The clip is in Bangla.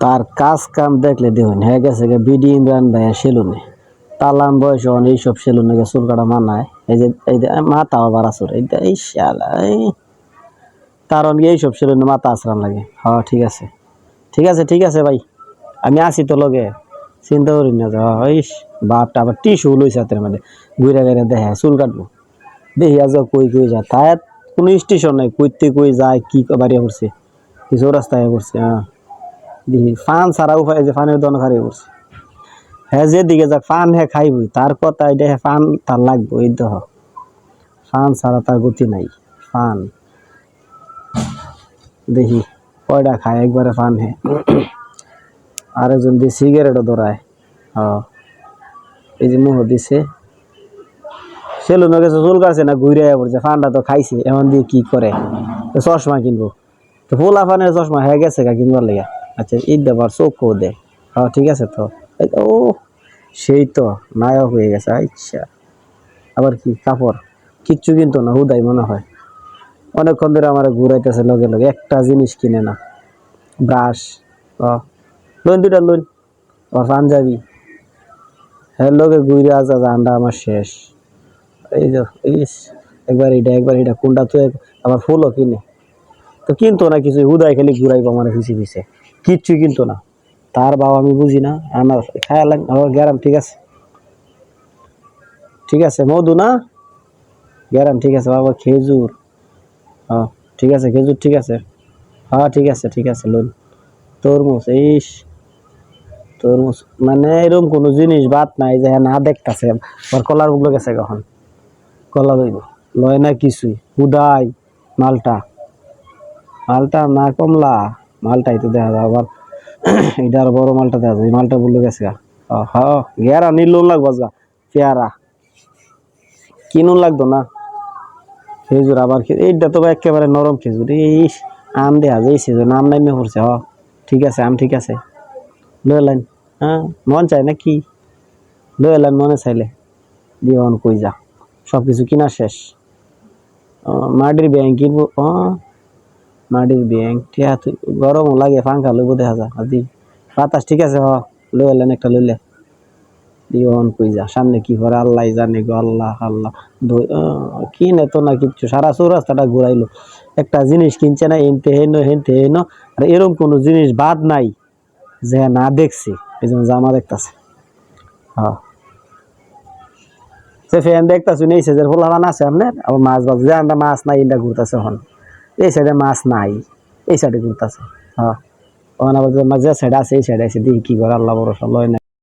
তার কাজ কাম দেখলে দেখুন, হয়ে গেছে গে বিডি ইমরান ভাইয়া সেলুনে। তালাম বয়স অন এইসব সেলুনে চুল কাটা মানায়। এই যে এই যে মাথা আবার আসর এই যে, এই শালা, এই। কারণ এইসব সেলুনে মাথা আসরান লাগে। হ্যাঁ ঠিক আছে। ঠিক আছে ঠিক আছে ভাই। আমি আসি তো লগে। চিন্তা করি না ইস, বাপটা আবার টিস্যু লইছে হাতের মধ্যে। ঘুরে ঘুরে দেখে চুল কাটবো। দেখি আজ কই কই যা তাই কোনো স্টেশন নাই। কইতে কই যায়, কি বাড়িয়ে পড়ছে কিছু রাস্তায় পড়ছে হ্যাঁ। দেখি ফান ছাড়া উপায় যে ফানের দন খারিয়ে পড়ছে হ্যাঁ যেদিকে যাক ফান হ্যাঁ খাইবই, তার কথা এটা হ্যাঁ ফান তার লাগবো, এই দেহ। ফান ছাড়া তার গতি নাই, ফান। দেখি কয়টা খায়, একবারে ফান হে। আরেকজন দিয়ে সিগারেটও ধরায়। হ্যাঁ এই যে মুহ দিছে। সেলুন গেছে চুল কাটছে না ঘুরে পড়ছে, ফানটা তো খাইছে এমন দিয়ে কি করে? চশমা কিনবো। তো ফুলা ফানের চশমা হয়ে গেছে গা কিনবার লেগে। আচ্ছা ঈদ দেবার চোখও দে হ্যাঁ ঠিক আছে তো। ও, সেই তো, নায়ক হয়ে গেছে আচ্ছা। আবার কি, কাপড়? কিচ্ছু কিন্তু না, হুদাই মনে হয়। অনেকক্ষণ ধরে আমার ঘুরাইতেছে লগে লগে, একটা জিনিস কিনে না। ব্রাশ লোন দুটা লোন আর পাঞ্জাবি। হ্যাঁ লগে ঘুরে আজ আজ আন্ডা আমার শেষ। এই যে, ইস, একবার এটা একবার এটা কোনটা তো আবার ফুলও কিনে। তো কিনতো না কিছু হুদাই খালি ঘুরাইবো, আমার পিছিয়ে পিছিয়ে কিচ্ছু কিন্তু না। তার বাবা আমি বুঝি না। আমার খায়া লাগ আমার গ্যারাম ঠিক আছে? ঠিক আছে, মধু না? গ্যারাম ঠিক আছে, বাবা খেজুর। হ্যাঁ ঠিক আছে, খেজুর ঠিক আছে। হ্যাঁ ঠিক আছে ঠিক আছে, লোন। তরমুজ, ইস। তরমুজ মানে এরকম কোনো জিনিস বাদ নাই যে হ্যাঁ না দেখতাছে। আর কলার বুকলো গেছে কখন? কলা লইব। লয় না কিছুই। হুদাই মালটা। মালটা না কমলা। মালটাই তো দেখা যায়, আবার এটা আর বড় মালটা দেখা যায় মালটা বলল গেছে গা। হ্যাঁ গেরা নীল লোন লাগবো যা পেয়ারা কিনুন লাগতো না। খেজুর আবার এইটা তো একেবারে নরম খেজুর এই আম দেয়া যায়, এই সেজন্য আম নামে পড়ছে, হ। ঠিক আছে, আম ঠিক আছে। লয়ে এলেন হ্যাঁ মন চায় না কি লয়ে এলেন মনে চাইলে। দিয়ে অন কই যা সব কিছু কিনা শেষ। মাটির ব্যাংক কিনবো মাটির ব্যাংক ঠিক আছে গরমও লাগে পাঙ্খা লইব দেখা যা আদি বাতাস ঠিক আছে হ লয়ে এলেন একটা লইলে। দিয়ে কই যা সামনে কি করে আল্লাহ জানে গো আল্লাহ আল্লাহ দই- আহ, কিনে তো না কিচ্ছু সারা চৌরাস্তাটা ঘুরাইলো। একটা জিনিস কিনছে না এনতে হেন হেনতে হেন আর এরকম কোনো জিনিস বাদ নাই যে না দেখছি এই জন্য জামা দেখতাছে। হ্যাঁ সে ফ্যান দেখতাছি এই সেজের ফোলাবান আছে আপনার আবার মাছ বাজ যে মাছ নাই এটা ঘুরতেছে হন এই সাইডে মাছ নাই, এই সাইডে ঘুরতেছে। হ্যাঁ। ওখানে যে মাছ সাইডে আছে, এই সাইডে আছে দেখি কি করে আল্লাহ বড় লয় না।